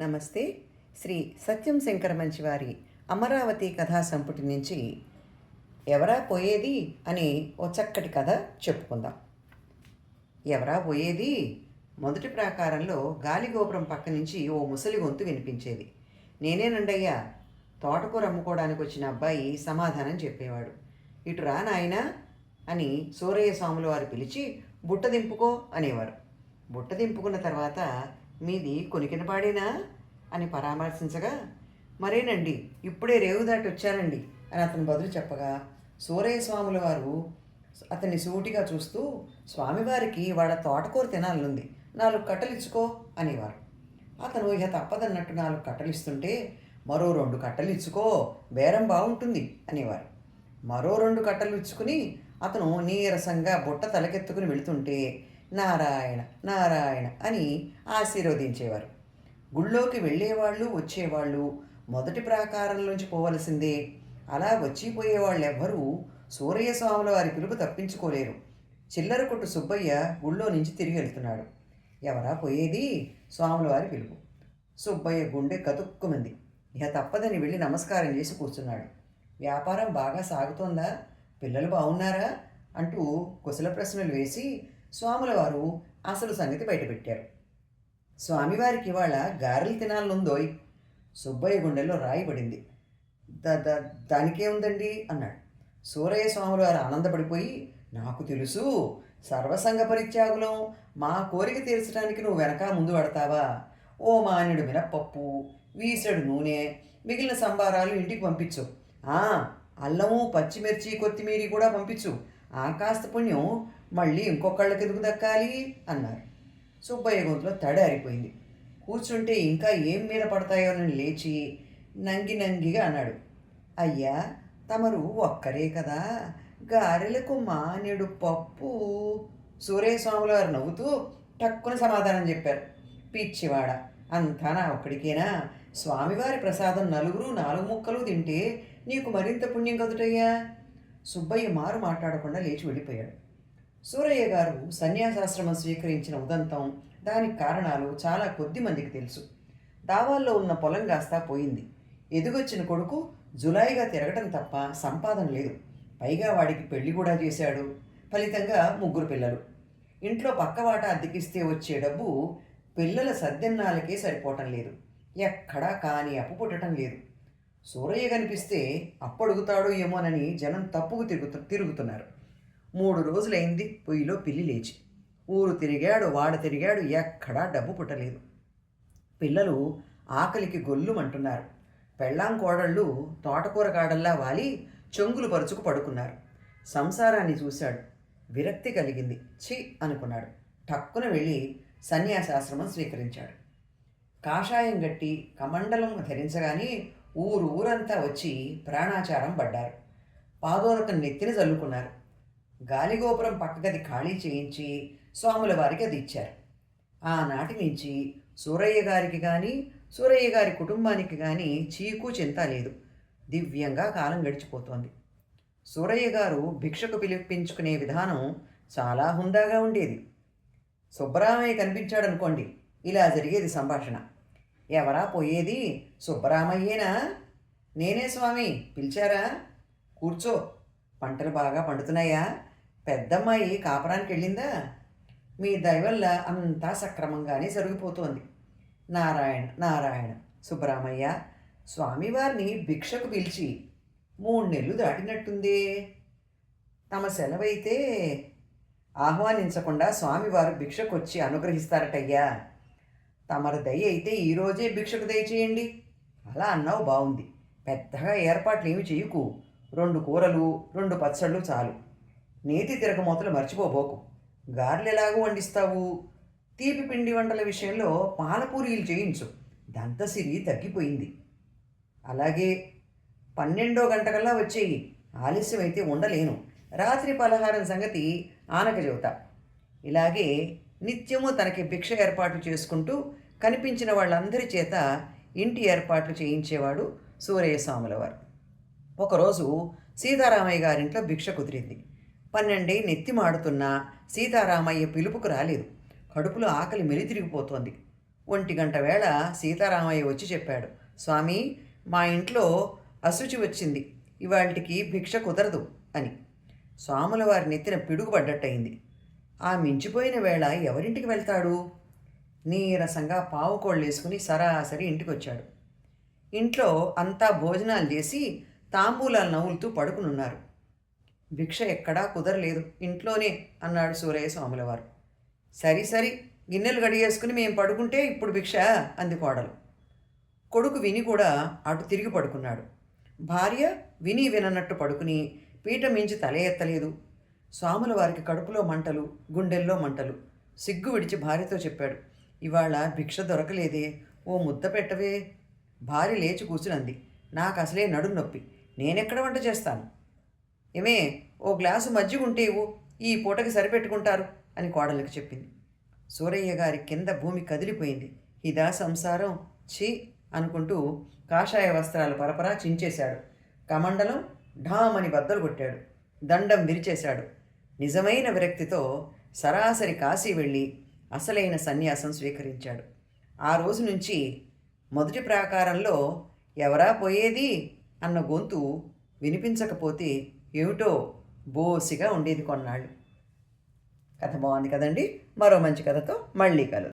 నమస్తే. శ్రీ సత్యం శంకర మంచివారి అమరావతి కథా సంపుటి నుంచి ఎవరా పోయేది అని ఓ చక్కటి కథ చెప్పుకుందాం. ఎవరా పోయేది? మొదటి ప్రాకారంలో గాలిగోపురం పక్క నుంచి ఓ ముసలి గొంతు వినిపించేది. నేనేనండయ్యా తోటకూర అమ్ముకోవడానికి వచ్చిన అబ్బాయి సమాధానం చెప్పేవాడు. ఇటు రా నాయనా అని సూరయ్య స్వాములు వారు పిలిచి బుట్ట దింపుకో అనేవారు. బుట్ట దింపుకున్న తర్వాత మీది కొనికినపాడేనా అని పరామర్శించగా మరేనండి ఇప్పుడే రేవు దాటి వచ్చానండి అని అతను బదులు చెప్పగా సూరయ్య స్వాముల వారు అతన్ని సూటిగా చూస్తూ స్వామివారికి వాళ్ళ తోటకూర తినాలనుంది నాలుగు కట్టలు ఇచ్చుకో అనేవారు. అతను ఇక తప్పదన్నట్టు నాలుగు కట్టలు ఇస్తుంటే మరో రెండు కట్టలు ఇచ్చుకో బేరం బాగుంటుంది అనేవారు. మరో రెండు కట్టలు ఇచ్చుకుని అతను నీరసంగా బుట్ట తలకెత్తుకుని వెళుతుంటే నారాయణ నారాయణ అని ఆశీర్వదించేవారు. గుళ్ళోకి వెళ్ళేవాళ్ళు వచ్చేవాళ్ళు మొదటి ప్రాకారంలోంచి పోవలసిందే. అలా వచ్చిపోయేవాళ్ళు ఎవ్వరూ సూరయ్యస్వాముల వారి పిలుపు తప్పించుకోలేరు. చిల్లర కొట్టు సుబ్బయ్య గుళ్ళో నుంచి తిరిగి వెళ్తున్నాడు. ఎవరా పోయేది? స్వాముల వారి పిలుపు. సుబ్బయ్య గుండె కతుక్కుమంది. ఇక తప్పదని వెళ్ళి నమస్కారం చేసి కూర్చున్నాడు. వ్యాపారం బాగా సాగుతోందా? పిల్లలు బాగున్నారా? అంటూ కుశల ప్రశ్నలు వేసి స్వాముల వారు అసలు సంగతి బయటపెట్టారు. స్వామివారికి ఇవాళ గారెలు తినాలనుందోయ్ సుబ్బయ్య గుండెల్లో రాయి పడింది. ద ద దానికే ఉందండి అన్నాడు. సూరయ్య స్వాములు వారు ఆనందపడిపోయి నాకు తెలుసు సర్వసంగ పరిత్యాగులం మా కోరిక తీర్చడానికి నువ్వు వెనక ముందు పడతావా? ఓ మాన్యుడు మినప్పప్పు వీసడు నూనె మిగిలిన సంబారాలు ఇంటికి పంపించు. అల్లము పచ్చిమిర్చి కొత్తిమీరి కూడా పంపించు. ఆ కాస్త పుణ్యం మళ్ళీ ఇంకొకళ్ళకి ఎందుకు దక్కాలి? అన్నారు. సుబ్బయ్య గొంతులో తడి ఆరిపోయింది. కూర్చుంటే ఇంకా ఏం మీద పడతాయోనని లేచి నంగి నంగిగా అన్నాడు. అయ్యా తమరు ఒక్కరే కదా. గారెలకు మానేడు పప్పు. సూర్యస్వాముల వారు నవ్వుతూ టక్కున సమాధానం చెప్పారు. పిచ్చివాడ అంతా నా ఒక్కడికేనా? స్వామివారి ప్రసాదం నలుగురు నాలుగు ముక్కలు తింటే నీకు మరింత పుణ్యం కదుటయ్యా? సుబ్బయ్య మారు మాట్లాడకుండా లేచి వెళ్ళిపోయాడు. సూరయ్య గారు సన్యాసాశ్రమం స్వీకరించిన ఉదంతం దానికి కారణాలు చాలా కొద్ది మందికి తెలుసు. దావాల్లో ఉన్న పొలం కాస్తా పోయింది. ఎదుగొచ్చిన కొడుకు జులాయిగా తిరగటం తప్ప సంపాదన లేదు. పైగా వాడికి పెళ్ళి కూడా చేశాడు. ఫలితంగా ముగ్గురు పిల్లలు. ఇంట్లో పక్కవాట అద్దెకిస్తే వచ్చే డబ్బు పిల్లల సద్దెన్నాలకే సరిపోవటం లేదు. ఎక్కడా కాని అప్పు పుట్టడం లేదు. సూరయ్య కనిపిస్తే అప్పడుగుతాడో ఏమోనని జనం తప్పుకు తిరుగుతు తిరుగుతున్నారు. మూడు రోజులైంది పొయ్యిలో పిల్లి లేచి. ఊరు తిరిగాడు వాడు తిరిగాడు ఎక్కడా డబ్బు పుట్టలేదు. పిల్లలు ఆకలికి గొల్లుమంటున్నారు. పెళ్ళాం కోడళ్ళు తోటకూర కాడల్లా వాలి చెంగులు పరుచుకు పడుకున్నారు. సంసారాన్ని చూశాడు. విరక్తి కలిగింది. ఛీ! అనుకున్నాడు. టక్కున వెళ్ళి సన్యాసాశ్రమం స్వీకరించాడు. కాషాయం గట్టి కమండలం ధరించగానే ఊరు ఊరంతా వచ్చి ప్రాణాచారం పడ్డారు. పాదోరకం నెత్తిన చల్లుకున్నారు గాలిగోపురం పక్కగది ఖాళీ చేయించి స్వాముల వారికి అది ఇచ్చారు. ఆనాటి నుంచి సూరయ్య గారికి కానీ సూరయ్య గారి కుటుంబానికి కానీ చీకు చింత లేదు. దివ్యంగా కాలం గడిచిపోతోంది. సూరయ్య గారు భిక్షకు పిలిపించుకునే విధానం చాలా హుందాగా ఉండేది. సుబ్బరామయ్య కనిపించాడనుకోండి ఇలా జరిగేది సంభాషణ. ఎవరా పోయేది? సుబ్బరామయ్యేనా? నేనే స్వామి పిలిచారా? కూర్చో. పంటలు బాగా పండుతున్నాయా? పెద్దమ్మాయి కాపరానికి వెళ్ళిందా మీ దయవల్ల అంతా సక్రమంగానే జరిగిపోతోంది. నారాయణ నారాయణ సుబ్బరామయ్య స్వామివారిని భిక్షకు పిలిచి మూడు నెలలు దాటినట్టుందే. తమ సెలవైతే ఆహ్వానించకుండా స్వామివారు భిక్షకు వచ్చి అనుగ్రహిస్తారటయ్యా. తమరు దయ అయితే ఈరోజే భిక్షకు దయచేయండి. అలా అన్నావు బాగుంది పెద్దగా ఏర్పాట్లు ఏమి చేయకు. రెండు కూరలు రెండు పచ్చళ్ళు చాలు. నేతి తిరగమూతలు మర్చిపోబోకు. గారెలు ఎలాగూ వండిస్తావు? తీపి పిండి వంటల విషయంలో పాలపూరీలు చేయించు. దంతసిరి తగ్గిపోయింది. అలాగే పన్నెండో గంటకల్లా వచ్చేయి. ఆలస్యమైతే ఉండలేను. రాత్రి పలహారం సంగతి ఆనక చెబుతా. ఇలాగే నిత్యము తనకి భిక్ష ఏర్పాట్లు చేసుకుంటూ కనిపించిన వాళ్ళందరి చేత ఇంటి ఏర్పాట్లు చేయించేవాడు సూరయ్య వారు ఒకరోజు సీతారామయ్య గారింట్లో భిక్ష కుదిరింది. పన్నెండే నెత్తి మాడుతున్నా సీతారామయ్య పిలుపుకు రాలేదు. కడుపులో ఆకలి మెలితిరిగిపోతోంది ఒంటి గంట వేళ సీతారామయ్య వచ్చి చెప్పాడు స్వామి మా ఇంట్లో అశుచి వచ్చింది. ఇవాళకి భిక్ష కుదరదు అని. స్వాముల వారి నెత్తిన పిడుగుపడ్డట్టయింది ఆ మించిపోయిన వేళ ఎవరింటికి వెళ్తాడు? నీరసంగా పావు కోళ్ళేసుకుని సరాసరి ఇంటికి వచ్చాడు ఇంట్లో అంతా భోజనాలు చేసి తాంబూలాలు నవ్వులుతూ పడుకునున్నారు. భిక్ష ఎక్కడా కుదరలేదు. ఇంట్లోనే అన్నాడు సూరయ్య స్వాములవారు సరి సరి గిన్నెలు గడిగేసుకుని మేము పడుకుంటే ఇప్పుడు భిక్ష అంది కోడలు. కొడుకు విని కూడా అటు తిరిగి పడుకున్నాడు. భార్య విని వినన్నట్టు పడుకుని పీట మించి తల ఎత్తలేదు. స్వాముల వారికి కడుపులో మంటలు గుండెల్లో మంటలు. సిగ్గు విడిచి భార్యతో చెప్పాడు. ఇవాళ భిక్ష దొరకలేదే. ఓ ముద్ద పెట్టవే. భార్య లేచి కూర్చునంది. నాకు అసలే నడుం నొప్పి. నేనెక్కడ వంట చేస్తాను? ఏమే ఓ గ్లాసు మజ్జిగ ఉంటే ఇవ్వు. ఈ పూటకి సరిపెట్టుకుంటారు అని కోడలికి చెప్పింది. సూరయ్య గారి కింద భూమి కదిలిపోయింది. ఇదా సంసారం. ఛీ అనుకుంటూ కాషాయ వస్త్రాలు పరపరా చించేశాడు. కమండలం ఢామని బద్దలు కొట్టాడు. దండం విరిచేశాడు. నిజమైన విరక్తితో సరాసరి కాశీ వెళ్ళి అసలైన సన్యాసం స్వీకరించాడు. ఆ రోజు నుంచి మొదటి ప్రాకారంలో ఎవరా పోయేది అన్న గొంతు వినిపించకపోతే ఏమిటో బోసిగా ఉండేది కొన్నాళ్ళు. కథ బాగుంది కదండి. మరో మంచి కథతో మళ్ళీ కలు